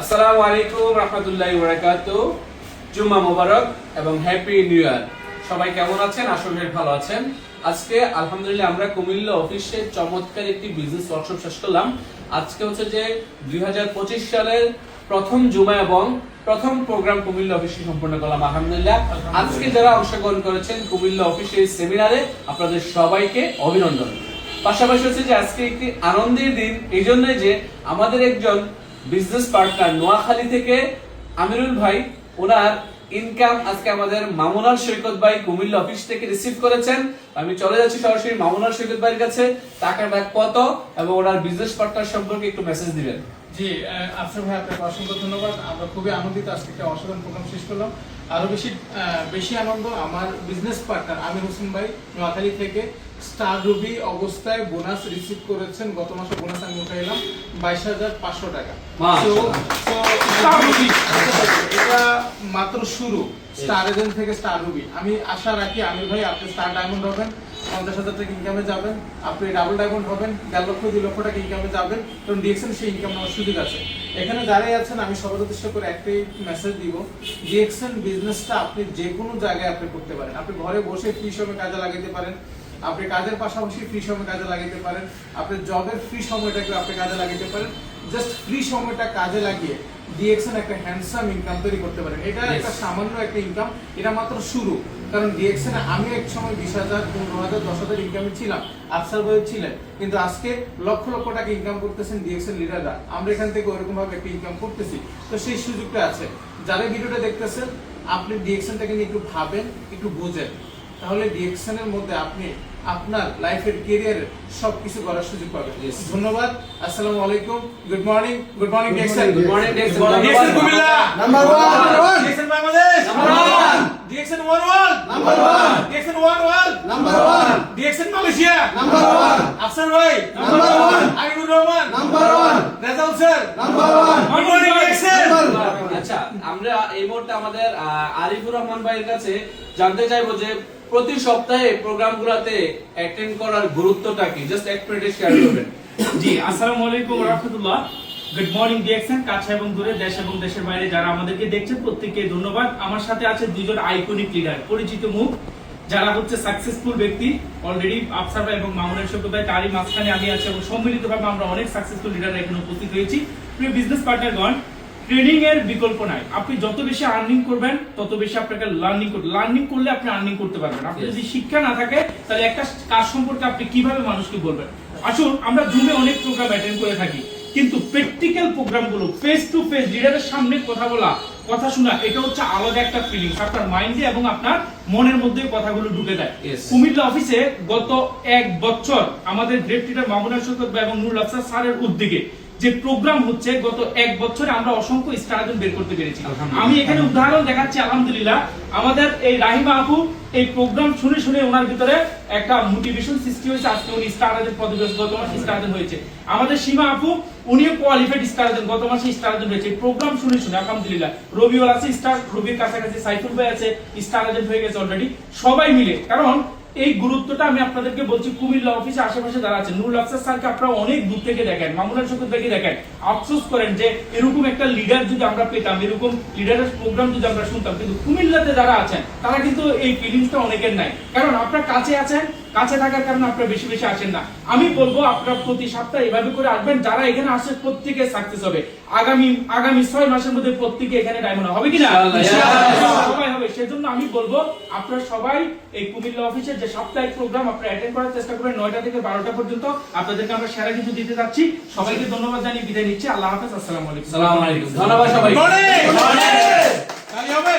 আসসালামু আলাইকুম রহমতুল্লাহি জুম্মা মোবারক এবং হ্যাপি নিউ ইয়ার সবাই কেমন আছেন? আশা করি ভালো আছেন। আজকে আলহামদুলিল্লাহ আমরা কুমিল্লা অফিসে চমৎকার একটি বিজনেস ওয়ার্কশপ শেষ করলাম। আজকে হচ্ছে যে দুই সালের প্রথম জুমা এবং প্রথম প্রোগ্রাম কুমিল্লা অফিসে সম্পন্ন করলাম আলহামদুলিল্লাহ। আজকে যারা অংশগ্রহণ করেছেন কুমিল্লা অফিসের সেমিনারে আপনাদের সবাইকে অভিনন্দন। পাশাপাশি হচ্ছে যে আজকে একটি আনন্দের দিন এই জন্যই যে আমাদের একজন বিজনেস পার্টনার নোয়াখালী থেকে আমিরুল ভাই, ওনার ইনকাম আজকে আমাদের মামুনার সৈকত ভাই কুমিল্লা অফিস থেকে রিসিভ করেছেন। আমি চলে যাচ্ছি সরাসরি মামুনার সৈকত ভাইয়ের কাছে। টাকাটা কত এবং ওনার বিজনেস পার্টনার সম্পর্কে একটু মেসেজ দিবেন। জি আফসার ভাই, আপনাকে অসংখ্য ধন্যবাদ। আমরা খুবই আনন্দিত আজকে একটা অসাধারণ প্রোগ্রাম শেষ করলাম। আরও বেশি বেশি আনন্দ আমার বিজনেস পার্টনার আমির হোসেন ভাই নোয়াখালী থেকে। স্টার রুবি অবস্থায় বোনাস রিসিভ করেছেন গত মাসে বোনাস আমি উঠে এলাম বাইশ হাজার পাঁচশো টাকা। এটা মাত্র শুরু স্টার এজেন্ট থেকে স্টার রুবি। আমি আশা রাখি আমির ভাই আপনি স্টার ডায়মন্ড হবেন পঞ্চাশ হাজার টাকা ইনকামে যাবেন আপনি ডাবল ডায়মন্ড হবেন দেড় লক্ষ দুই লক্ষ টাকা ইনকামে যাবেন কারণ ডিএক্সএন সেই ইনকাম নেওয়ার সুযোগ আছে। এখানে যারাই আছেন আমি সবার উদ্দেশ্য করে একটাই মেসেজ দিব ডিএক্সএন বিজনেসটা আপনি যে কোনো জায়গায় আপনি করতে পারেন। আপনি ঘরে বসে ফ্রি সময় কাজে লাগাতে পারেন আপনি কাজের পাশাপাশি ফ্রি সময় কাজে লাগাতে পারেন। আপনি জবের ফ্রি সময়টাকে আপনি কাজে লাগাতে পারেন। জাস্ট ফ্রি সময়টা কাজে লাগিয়ে ডিএক্সএন একটা হ্যান্ডসাম ইনকাম তৈরি করতে পারেন। এটা একটা সামান্য একটা ইনকাম এটা মাত্র শুরু। কারণ ডিএক্সএন আমি এক সময় বিশ হাজার পনেরো হাজার দশ হাজার ইনকামে ছিলাম আফসার ভাই ছিলেন। কিন্তু আজকে লক্ষ লক্ষ টাকা ইনকাম করতেছেন ডিএক্সএন লিডাররা আমরা এখান থেকে ওরকম ভাবে একটা ইনকাম করতেছি। তো সেই সুযোগটা আছে। যারা ভিডিওটা দেখতেছেন আপনি ডিএক্সএনটাকে নিয়ে একটু ভাবেন একটু বোঝেন। তাহলে ডিএক্সএন এর মধ্যে আপনি আপনার লাইফের কেরিয়ারের সবকিছু করার সুযোগ পাবেন ধন্যবাদ আসসালামু আলাইকুম good morning good morning DXN Good morning, DXN. DXN Comilla Number one. DXN Bangladesh one. DXN one world one. DXN one world Number one. DXN Malaysia Number one. Afsar ভাই Number one. Aminur Rahman Number one. Rezaul sir Number one. Good morning Number আচ্ছা আমরা এই মুহূর্তে আমাদের আরিফুর রহমান ভাইয়ের কাছে জানতে চাইব যে প্রতি সপ্তাহে প্রোগ্রামগুলোতে অ্যাটেন্ড করার গুরুত্বটা কি? জাস্ট এক মিনিটে শেয়ার করবেন। জি, আসসালামু আলাইকুম রাহমাতুল্লাহ। গুড মর্নিং ডিএক্সএন কাছে এবং দূরে, দেশ এবং দেশের বাইরে যারা আমাদেরকে দেখছেন, প্রত্যেককে ধন্যবাদ। আমার সাথে আছে দুজন আইকনিক লিডার পরিচিত মুখ, যারা হচ্ছে সাকসেসফুল ব্যক্তি। অলরেডি আফসার ভাই এবং মামুনের সভ্যতায় তারই মাঝখানে আমি আছি এবং সম্মিলিতভাবে আমরা অনেক সাকসেসফুল লিডার এখানে উপস্থিত হয়েছি। প্রিয় বিজনেস পার্টনারগণ ট্রেনিং এর বিকল্প নাই। আপনি যত বেশি আর্নিং করবেন তত বেশি আপনাকে লার্নিং করতে লার্নিং করলে আপনি আর্নিং করতে পারবেন। আপনি যদি শিক্ষা না থাকে তাহলে একটা কাজ সম্পর্কে আপনি কীভাবে মানুষকে বলবেন? আসুন আমরা জুমে অনেক প্রোগ্রাম অ্যাটেন্ড করে থাকি। কিন্তু প্র্যাকটিক্যাল প্রোগ্রামগুলো ফেস টু ফেস লিডারের সামনে কথা বলা কথা শোনা এটা হচ্ছে আলাদা একটা ফিলিংস আপনার মাইন্ডে এবং আপনার মনের মধ্যে কথাগুলো ঢুকে দেয়. কুমিল্লা অফিসে গত এক বছর আমাদের গ্রেট লিডার মামুনা সৈকত এবং নুরুল আফসার স্যারের উদ্যোগে যে প্রোগ্রাম হচ্ছে গত এক বছরে আমরা অসংখ্য স্টারজন বের করতে পেরেছি। আমি এখানে উদাহরণ দেখাচ্ছি আলহামদুলিল্লাহ। আমাদের এই রাহিমা আপু এই প্রোগ্রাম শুনে শুনে ওনার ভিতরে একটা মোটিভেশন সৃষ্টি হয়েছে। আজকে উনি স্টার পদবী গত মাসে স্টার হয়েছে। আমাদের সীমা আপু উনিও কোয়ালিফাইড স্টার গত মাসে স্টার হয়েছে। প্রোগ্রাম শুনে শুনে আলহামদুলিল্লাহ। রবিওয়াল আছে স্টার রবির কাছাকাছি সাইফুল ভাই আছে স্টার হয়ে গেছে অলরেডি সবাই মিলে কারণ এই গুরুত্বটা আমি আপনাদেরকে বলছি, কুমিল্লা অফিসে আশেপাশে আছে, নুরুল আফসার স্যারকে আপনারা অনেক দূর থেকে দেখেন মামুনার শকুর থেকে দেখেন। আফসোস করেন যে এরকম একটা লিডার যদি আমরা পেতাম, এরকম লিডারের প্রোগ্রাম যদি আমরা শুনতাম, কিন্তু কুমিল্লাতে যারা আছেন, তারা কিন্তু এই ফিলিংসটা অনেকের নাই। কারণ আপনার কাছে আছেন, কাছে থাকার কারণে আপনারা বেশি বেশি আসেন না। আমি বলব, আপনারা প্রতি সপ্তাহে এভাবে করে আসবেন, যারা এখানে আসে প্রত্যেকে সাকসেস হবে। আগামী আগামী ছয় মাসের মধ্যে প্রত্যেকে এখানে ডায়মন্ড হবে কিনা? সেজন্য আমি বলব আপনারা সবাই এই কুমিল্লা অফিসের যে সাপ্তাহিক প্রোগ্রাম আপনারা অ্যাটেন্ড করার চেষ্টা করবেন নয়টা থেকে বারোটা পর্যন্ত। আপনাদেরকে আমরা সেরা কিছু দিতে যাচ্ছি। সবাইকে ধন্যবাদ জানিয়ে বিদায় নিচ্ছি। আল্লাহ হাফেজ আসসালামু আলাইকুম। আলাইকুম। ধন্যবাদ সবাই হবে.